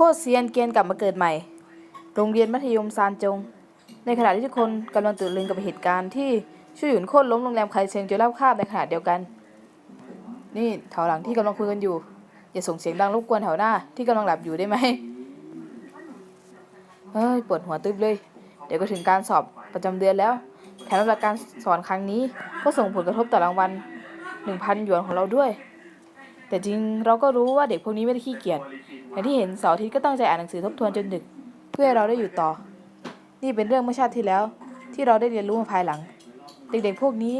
โคตรเซียนเกียนกลับมาเกิดใหม่ โรงเรียนมัธยมซานจง ในขณะที่ทุกคนกำลังตื่นลึงกับเหตุการณ์ที่ชูหยุนโค่นล้มโรงแรมไคเชงจนราบคาบในขณะเดียวกัน นี่แถวหลังที่กำลังคุยกันอยู่ อย่าส่งเสียงดังรบกวนแถวหน้าที่กำลังหลับอยู่ได้ไหมเฮ้ยปวดหัวตึ๊บเลย เดี๋ยวก็ถึงการสอบประจำเดือนแล้ว แถมหลักการสอนครั้งนี้ก็ส่งผลกระทบต่อรางวัล1,000หยวนของเราด้วย แต่จริงเราก็รู้ว่าเด็กพวกนี้ไม่ได้ขี้เกียจอย่างที่เห็นเสาร์อาทิตย์ก็ตั้งใจอ่านหนังสือทบทวนจนดึก เพื่อให้เราได้อยู่ต่อ นี่เป็นเรื่องเมื่อชาติที่แล้ว ที่เราได้เรียนรู้มาภายหลัง เด็กๆพวกนี้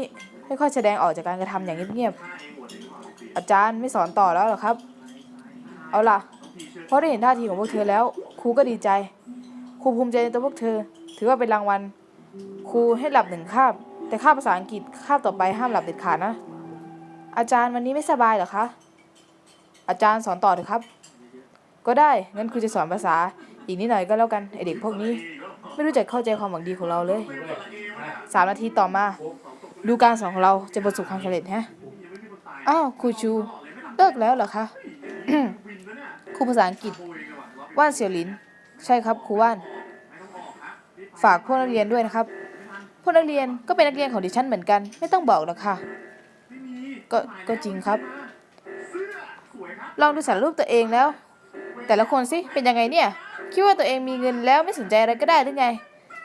ไม่ค่อยแสดงออกจากการกระทำอย่างเงียบๆอาจารย์ไม่สอนต่อแล้วเหรอครับ เอาล่ะเพราะได้เห็นท่าทีของพวกเธอแล้ว ครูก็ดีใจครูภูมิใจในตัวพวกเธอ ถือว่าเป็นรางวัลครูให้หลับหนึ่งคาบ แต่คาบภาษาอังกฤษคาบต่อไปห้ามหลับเด็ดขาดนะ อาจารย์วันนี้ไม่สบายเหรอคะ อาจารย์สอนต่อเถอะครับ ก็ได้ งั้นครูจะสอนภาษา อีกนิดหน่อยก็แล้วกันไอเด็กพวกนี้ ไม่รู้จักเข้าใจความหวังดีของเราเลยสามนาทีต่อมา ดูการสอนของเราจะประสบความสำเร็จฮะอ้าวครูชูเลิกแล้วเหรอคะครูภาษาอังกฤษ ว่านเสี่ยวหลิน ใช่ครับครูว่าน ฝากพวกนักเรียนด้วยนะครับ พวกนักเรียนก็เป็นนักเรียนของดิฉันเหมือนกัน ไม่ต้องบอกหรอกค่ะ ก็ก็จริงครับ ลองดูสารรูปตัวเองแล้ว แต่ละคนสิเป็นยังไงเนี่ย คิดว่าตัวเองมีเงินแล้วไม่สนใจอะไรก็ได้หรือไง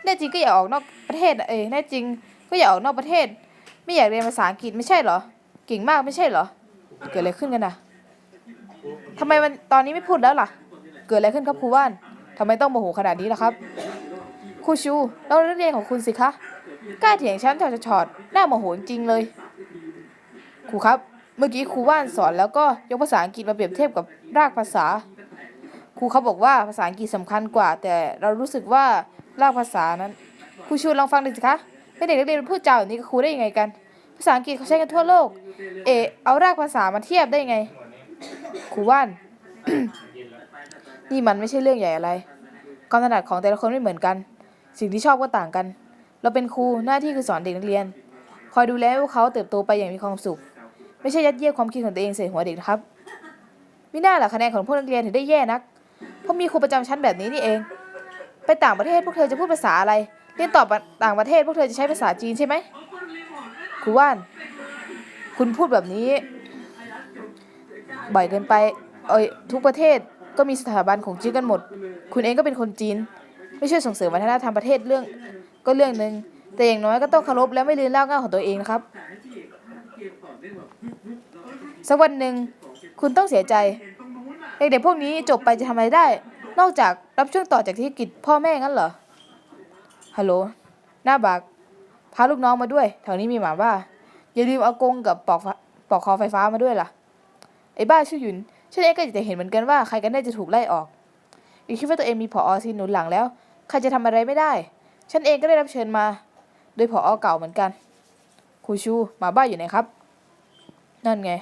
แน่จริงก็อย่าออกนอกประเทศเอ้ยแน่จริงก็อย่าออกนอกประเทศ ไม่อยากเรียนภาษาอังกฤษไม่ใช่เหรอเก่งมากไม่ใช่เหรอ เกิดอะไรขึ้นกันนะทำไมมันตอนนี้ไม่พูดแล้วล่ะ เกิดอะไรขึ้นครับครูว่านทำไมต้องโมโหขนาดนี้ล่ะครับครูชูเรานักเรียนของคุณสิคะกล้าเถียงฉันชอดหน้าโมโหจริงเลยครูครับ เมื่อกี้ครูว่านสอนแล้วก็ยกภาษาอังกฤษมาเปรียบเทียบกับรากภาษา ครูเขาบอกว่าภาษาอังกฤษสำคัญกว่า แต่เรารู้สึกว่ารากภาษานั้นครูชูลองฟังดูสิคะให้เด็กนักเรียนพูดจาแบบนี้กับครูได้ยังไงกัน ภาษาอังกฤษเขาใช้กันทั่วโลก เอเอารากภาษามาเทียบได้ยังไงครูว่าน นี่มันไม่ใช่เรื่องใหญ่อะไรความถนัดของแต่ละคนไม่เหมือนกัน สิ่งที่ชอบก็ต่างกัน เราเป็นครูหน้าที่คือสอนเด็กนักเรียน คอยดูแลให้พวกเขาเติบโตไปอย่างมีความสุข ไม่ใช่ยัดเยียดความคิดของตัวเองใส่หัวเด็กนะครับมิน่าล่ะคะแนนของพวกนักเรียนถึงได้แย่นัก เพราะมีครูประจำชั้นแบบนี้นี่เอง ไปต่างประเทศพวกเธอจะพูดภาษาอะไร เรียนต่อต่างประเทศพวกเธอจะใช้ภาษาจีนใช่ไหมครูว่าน คุณพูดแบบนี้ บ่อยเกินไป เอ้ยทุกประเทศก็มีสถาบันของจีนกันหมด คุณเองก็เป็นคนจีน ไม่ช่วยส่งเสริมวัฒนธรรมประเทศเรื่องก็เรื่องหนึ่งแต่อย่างน้อยก็ต้องเคารพและไม่ลืมราเง้าของตัวเองนะครับ สักวันหนึ่งคุณต้องเสียใจ เด็กๆพวกนี้จบไปจะทำอะไรได้ นอกจากรับช่วงต่อจากที่กิจพ่อแม่งั้นเหรอ ฮัลโหล หน้าบักพาลูกน้องมาด้วย แถวนี้มีหมาบ้า อย่าลืมเอากรงกับปลอกปอกคอไฟฟ้ามาด้วยล่ะ ไอ้บ้าชื่อหยุนฉันเองก็อยากจะเห็นเหมือนกันว่าใครกันแน่จะถูกไล่ออกอย่าคิดว่าตัวเองมีผออซีนหนุนหลังแล้ว ใครจะทำอะไรไม่ได้ ฉันเองก็ได้รับเชิญมา โดยผอเก่าเหมือนกัน ครูชูหมาบ้าอยู่ไหนครับ นั่นไง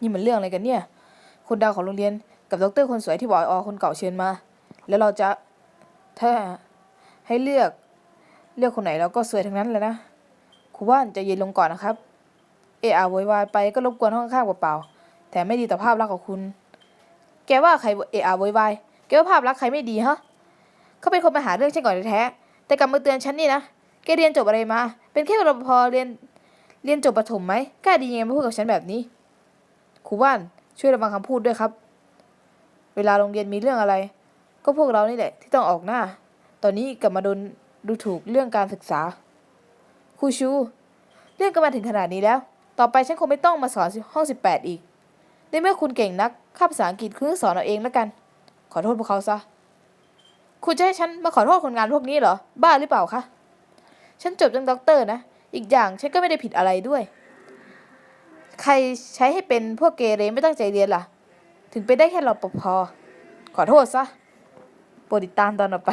นี่มันเรื่องอะไรกันเนี่ยคนดังของโรงเรียนกับดรคนสวยที่บอกอคนเก่าเชิญมา แล้วเราจะถ้าให้เลือกเลือกคนไหนเราก็สวยทั้งนั้นเลยนะครูว่านจะเย็นลงก่อนนะครับ เออะโวยวายไปก็รบกวนห้องข้างเปล่าๆแถมไม่ดีต่อภาพลักษณ์ของคุณ แกว่าใครเออะโวยวายแกว่าภาพลักษณ์ใครไม่ดีฮะเขาเป็นคนมาหาเรื่องฉันก่อนแท้ๆแต่กลับมาเตือนฉันนี่นะแกเรียนจบอะไรมา เป็นแค่รปภเรียนเรียนจบประถมไหมกล้าดียังไงมาพูดกับฉันแบบนี้ครูว่านช่วยระวังคำพูดด้วยครับ เวลาโรงเรียนมีเรื่องอะไร ก็พวกเรานี่แหละที่ต้องออกหน้า ตอนนี้กลับมาโดนดูถูกเรื่องการศึกษาครูชู เรื่องก็มาถึงขนาดนี้แล้ว ต่อไปฉันคงไม่ต้องมาสอนห้องสิบแปดอีก ในเมื่อคุณเก่งนักข้าภาษาอังกฤษคุณสอนเอาเองแล้วกัน ขอโทษพวกเขาซะ คุณจะให้ฉันมาขอโทษคนงานพวกนี้เหรอ บ้าหรือเปล่าคะ ฉันจบจังด็อกเตอร์นะ อีกอย่างฉันก็ไม่ได้ผิดอะไรด้วย ใครใช้ให้เป็นพวกเกเรไม่ตั้งใจเรียนล่ะ ถึงไปได้แค่รอปภขอโทษซะโปรดติดตามตอนต่อไป